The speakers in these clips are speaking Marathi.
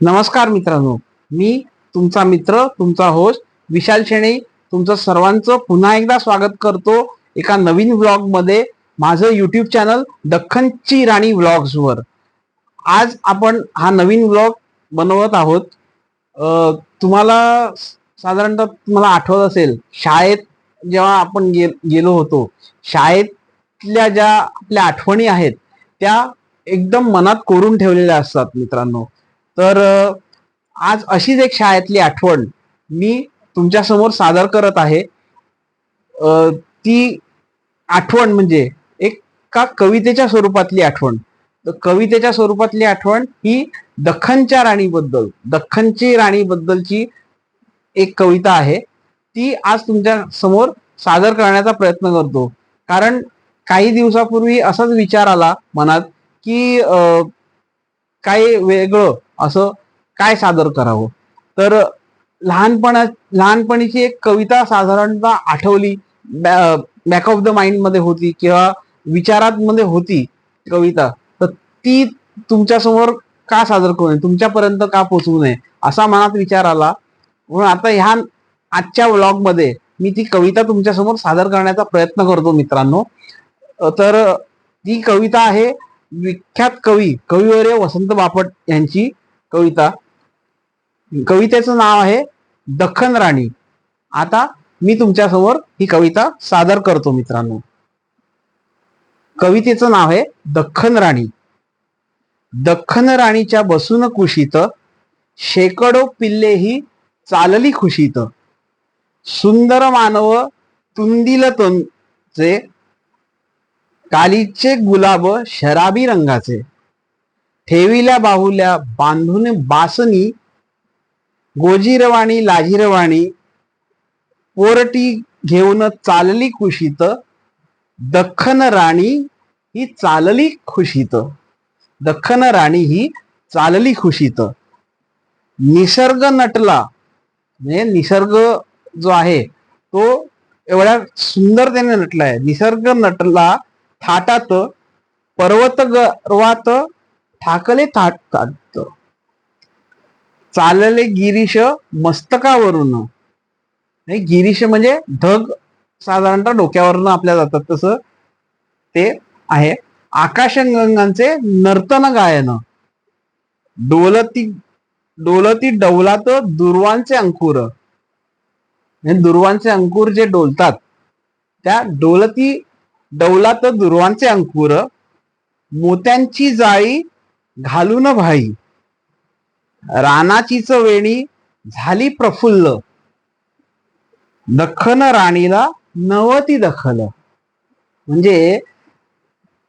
नमस्कार मित्रांनो. मी तुमचा मित्र तुमचा होस्ट विशाल शेणे. तुमचं सर्वांचं पुन्हा एकदा स्वागत करतो एका नवीन व्लॉगमध्ये माझं युट्यूब चॅनल दख्खनची राणी व्लॉग्सवर आज आपण हा नवीन व्लॉग बनवत आहोत. तुम्हाला साधारणतः तुम्हाला आठवत असेल शाळेत जेव्हा आपण गे गेलो होतो शाळेतल्या ज्या आपल्या आठवणी आहेत त्या एकदम मनात कोरून ठेवलेल्या असतात मित्रांनो. तर आज अशीच एक शाळेतली आठवण मी तुमच्यासमोर सादर करत आहे. ती आठवण म्हणजे एका कवितेच्या स्वरूपातली आठवण. तर कवितेच्या स्वरूपातली आठवण ही दख्खनच्या राणीबद्दल दख्खनची राणीबद्दलची एक कविता आहे. ती आज तुमच्यासमोर सादर करण्याचा प्रयत्न करतो. कारण काही दिवसापूर्वी असाच विचार आला मनात की काही वेगळं असं काय सादर करावं? तर लहानपणा लहानपणीची एक कविता साधारणतः आठवली बॅक ऑफ द माइंडमध्ये होती किंवा विचारात मध्ये होती कविता. तर ती तुमच्यासमोर का सादर करू नये? तुमच्यापर्यंत का पोचवू नये? असा मनात विचार आला. म्हणून आता ह्या आजच्या व्लॉगमध्ये मी ती कविता तुमच्यासमोर सादर करण्याचा प्रयत्न करतो मित्रांनो. तर ती कविता आहे विख्यात कवी कविवर्य वसंत बापट यांची. कविता. कवितेचं नाव आहे दख्खन राणी. आता मी तुमच्यासमोर ही कविता सादर करतो मित्रांनो. कवितेचं नाव आहे दख्खन राणी. दख्खन राणीच्या बसून कुशीत शेकडो पिल्ले ही चालली खुशीत. सुंदर मानव तुंदिल तोंचे कालीचे गुलाब शराबी रंगाचे. ठेविल्या बाहुल्या बांधून बासनी गोजीरवाणी लाजीरवाणी पोरटी घेऊन चालली खुशीत दख्खन राणी ही चालली खुशीत. दख्खन राणी ही चालली खुशीत. निसर्ग नटला म्हणजे निसर्ग जो आहे तो एवढ्या सुंदरतेने आहे. निसर्ग नटला थाटात पर्वत गर्वात ठाकले थाट थाट चालले गिरीश मस्तकावरून. गिरीश म्हणजे ढग साधारणतः डोक्यावरून आपल्या जातात तसं ते आहे. आकाशगंगांचे नर्तन गायन. डोलती डोलती डौलात दुर्वांचे अंकुर. दुर्वांचे अंकुर जे डोलतात त्या डोलती डौलात दुर्वांचे अंकुर मोत्यांची जाळी घालून भाई. रानाचीच वेणी झाली प्रफुल्ल. दख्खन राणीला नवती दखल म्हणजे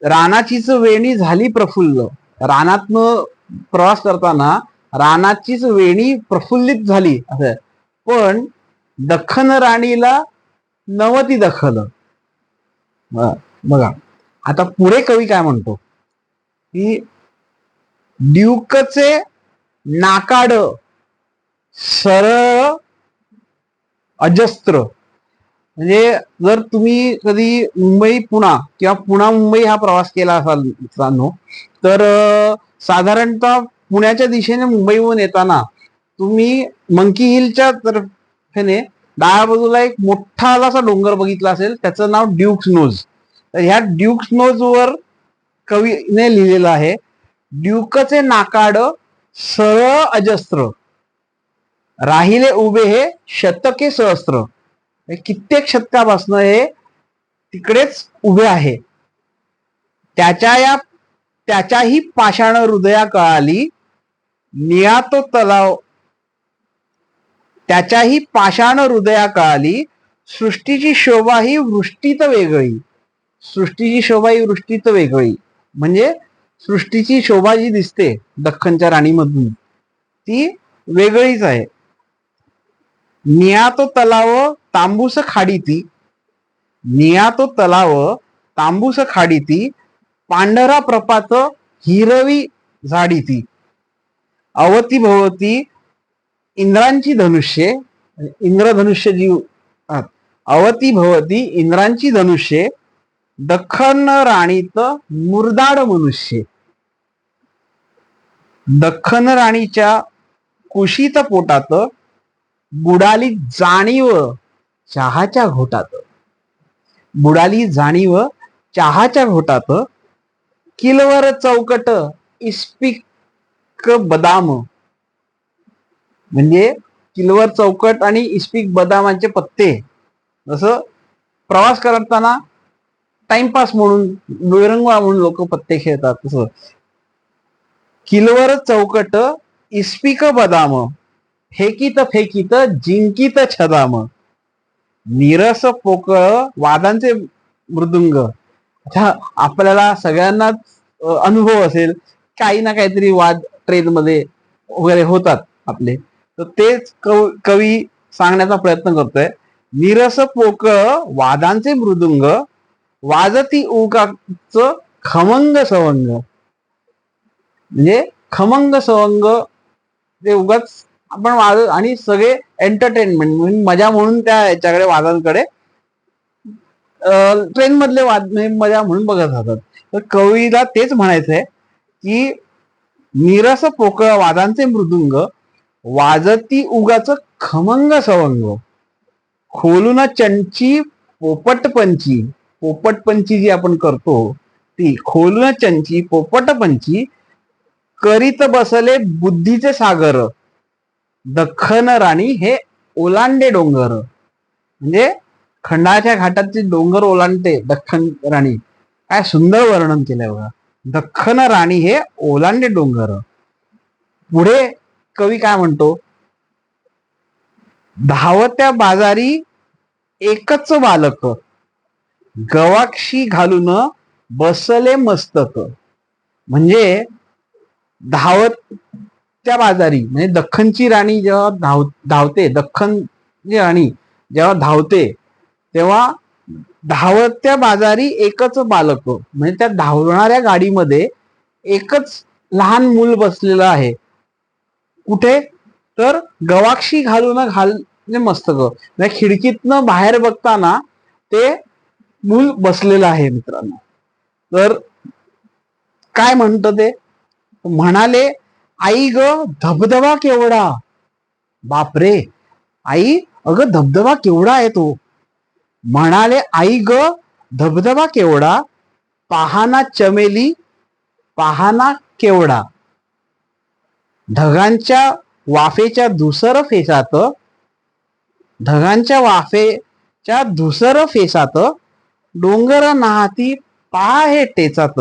रानाचीच वेणी झाली प्रफुल्ल. रानातनं प्रवास करताना रानाचीच वेणी प्रफुल्लित झाली. असं. पण दख्खन राणीला नवती दखल बघा. आता पुढे कवी काय म्हणतो? की ड्यूकचे नाकाड सरळ अजस्त्र. म्हणजे जर तुम्ही कधी मुंबई पुणा किंवा पुणा मुंबई हा प्रवास केला असाल मित्रांनो तर साधारणतः पुण्याच्या दिशेने मुंबईहून येताना तुम्ही मंकी हिलच्या तर्फेने डाव्या बाजूला एक मोठा असा डोंगर बघितला असेल त्याचं नाव ड्युक्स नोज. तर ह्या ड्युक्स नोज वर कवीने लिहिलेलं आहे. ड्यूकचे नाकाड सरळ अजस्त्र राहिले उभे हे शतके सहस्त्र कित्येक शतकापासून हे तिकडेच उभे आहे. त्याच्या या त्याच्याही पाषाण हृदया कळाली निळा तो तलाव त्याच्याही पाषाण हृदया कळाली सृष्टीची शोभा ही वृष्टीत वेगळी. सृष्टीची शोभा ही वृष्टीत वेगळी. म्हणजे सृष्टीची शोभा जी दिसते दख्खनच्या राणीमधून ती वेगळीच आहे. निया तो तलाव तांबूस खाडीती निया तो तलाव तांबूस खाडीती पांढरा प्रपात हिरवी झाडी ती अवती भवती इंद्रांची धनुष्ये इंद्रधनुष्य जी अवती भवती इंद्रांची धनुष्ये दख्खन राणीत मुरदाड मनुष्य. दख्खन राणीच्या कुशीत पोटात बुडाली जाणीव चहाच्या घोटात. बुडाली जाणीव चहाच्या घोटात. किलवर चौकट इस्पिक बदाम. म्हणजे किलवर चौकट आणि इस्पिक बदामाचे पत्ते. जसं प्रवास करताना टाइमपास म्हणून विरंगुळा म्हणून लोक पत्ते खेळतात तसं. किलवर चौकट इस्पिक बदाम. फेकित फेकीत जिंकित छदाम. निरस पोकळ वादांचे मृदुंग. आता आपल्याला सगळ्यांनाच अनुभव असेल काही ना काहीतरी वाद ट्रेनमध्ये वगैरे होतात आपले. तर तेच कव- कवी सांगण्याचा प्रयत्न करतोय. निरस पोकळ वादांचे मृदुंग. वाजती उकाच खमंग सवंग. म्हणजे खमंग सवंग ते उगाच आपण वाज आणि सगळे एंटरटेनमेंट म्हणजे मजा म्हणून त्या याच्याकडे वादांकडे ट्रेन मधले वाद म्हणजे मजा म्हणून बघत राहतात. तर कवीला तेच म्हणायचंय की निरस पोकळ वादांचे मृदुंग वाजती उगाच खमंग सवंग. खोलून चंची पोपटपंची. पोपटपंची जी आपण करतो ती खोलून चंची पोपटपंची करीत बसले बुद्धीचे सागर. दख्खन राणी हे ओलांडे डोंगर. म्हणजे खंडाच्या घाटातील डोंगर ओलांडते दख्खन राणी. काय सुंदर वर्णन केलंय बघा. दख्खन राणी हे ओलांडे डोंगर. पुढे कवी काय म्हणतो? धावत्या बाजारी एकच बालक. गवाक्षी घालून बसले मस्तक. म्हणजे धावत त्या बाजारी म्हणजे दख्खनची राणी जेव्हा धाव धावते दख्खनची राणी जेव्हा धावते तेव्हा धावत्या बाजारी एकच बालक म्हणजे त्या धावणाऱ्या गाडीमध्ये एकच लहान मूल बसलेलं आहे. कुठे? तर गवाक्षी घालून घाल म्हणजे मस्तक. म्हणजे खिडकीतनं बाहेर बघताना ते मूल बसलेलं आहे मित्रांनो. तर काय म्हणत ते? म्हणाले आई ग धबधबा केवढा? बापरे आई अगं धबधबा केवढा आहे तो. म्हणाले आई ग धबधबा केवढा? पाहाना चमेली पाहाना केवढा? ढगांच्या वाफेच्या दुसर फेसात ढगांच्या वाफेच्या दुसर फेसात डोंगर नाहाती पहा हे टेचात.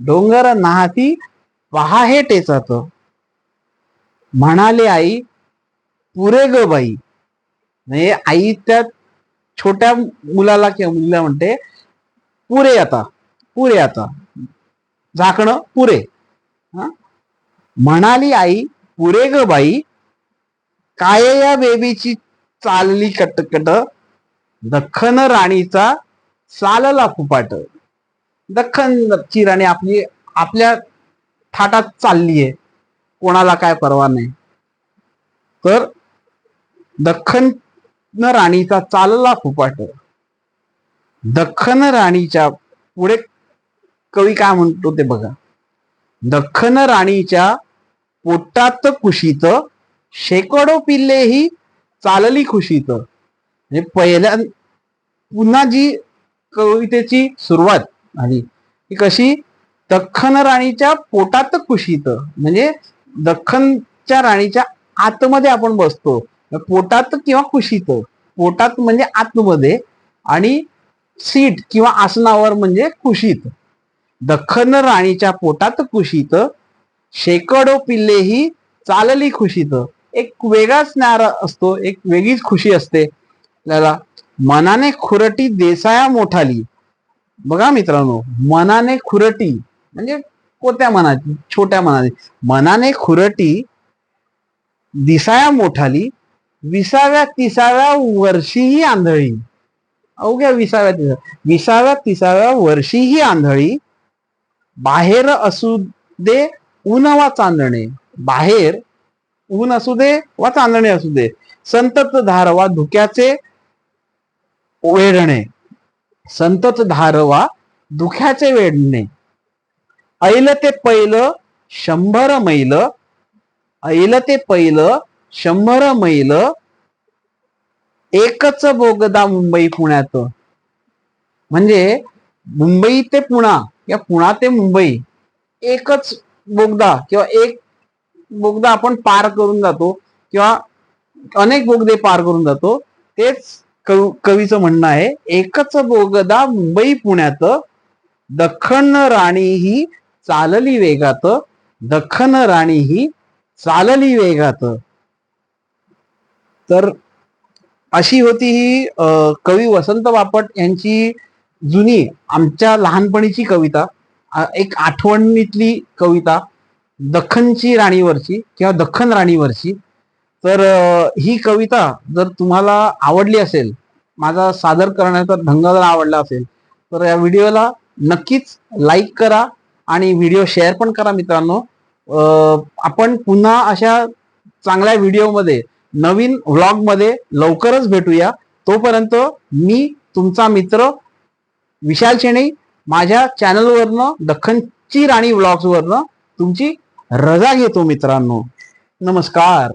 डोंगर नाहाती पहा हे टेचात. म्हणाले आई पुरे ग बाई. म्हणजे आई त्या छोट्या मुलाला किंवा मुलीला म्हणते पुरे आता पुरे आता. झाकणं पुरे. म्हणाली आई पुरे ग बाई. काय या बेबीची चालली कटकट? दख्खन राणीचा चालला फुपाट दखन राणी आपली आपल्या थाटात चालली आहे कोणाला काय परवा नाही. तर दख्खन राणीचा चालला फुपाट दख्खन राणीच्या पुढे कवी काय म्हणतो ते बघा. दख्खन राणीच्या पोटात कुशीत शेकडो पिल्ले ही चालली खुशीत. म्हणजे पहिल्या पुन्हा जी कवितेची सुरुवात. झाली ती कशी? दख्खन राणीच्या पोटात कुशीत. म्हणजे दख्खनच्या राणीच्या आतमध्ये आपण बसतो. पोटात किंवा कुशीत. पोटात म्हणजे आतमध्ये आणि सीट किंवा आसनावर म्हणजे कुशीत. दख्खन राणीच्या पोटात कुशीत. शेकडो पिल्ले ही चालली खुशीत एक वेगळाच न्यार असतो. एक वेगळीच खुशी असते. आपल्याला मनाने खुरटी देसाया मोठाली. बघा मित्रांनो मनाने खुरटी म्हणजे कोत्या मनाची छोट्या मनाची. मनाने खुरटी दिसाया मोठाली विसाव्या तिसाव्या वर्षीही आंधळी. अवघ्या विसाव्या तिसाव्या विसाव्या तिसाव्या वर्षी ही आंधळी. बाहेर असू दे ऊन वा चांदणे. बाहेर ऊन असू दे वा चांदणे असू दे. संतत धार वा धुक्याचे वेढणे. संतत धारवा दुख्याचे वेढणे. ऐल ते पैल शंभर मैल. ऐल ते पैल शंभर मैल. एकच बोगदा मुंबई पुण्यात. म्हणजे मुंबई ते पुणा या पुणा ते मुंबई एकच बोगदा किंवा एक बोगदा आपण पार करून जातो किंवा अनेक बोगदे पार करून जातो तेच कव- कवीचं म्हणणं आहे एकच बोगदा मुंबई पुण्यात दख्खन राणी ही चालली वेगात दख्खन राणी ही चालली वेगात. तर अशी होती ही कवी वसंत बापट यांची जुनी आमच्या लहानपणीची कविता एक आठवणीतली कविता दख्खनची राणीवरची किंवा दख्खन राणीवरची. तर ही कविता जर तुम्हाला आवडली असेल माझा सादर करण्याचा ढंग जर आवडला असेल तर या व्हिडिओला नक्कीच लाईक करा आणि व्हिडिओ शेअर पण करा मित्रांनो. आपण पुन्हा अशा चांगल्या व्हिडिओमध्ये नवीन व्लॉगमध्ये लवकरच भेटूया. तोपर्यंत मी तुमचा मित्र विशाल शेणे माझ्या चॅनलवरनं दख्खनची राणी व्लॉग्सवरनं तुमची रजा घेतो मित्रांनो. नमस्कार.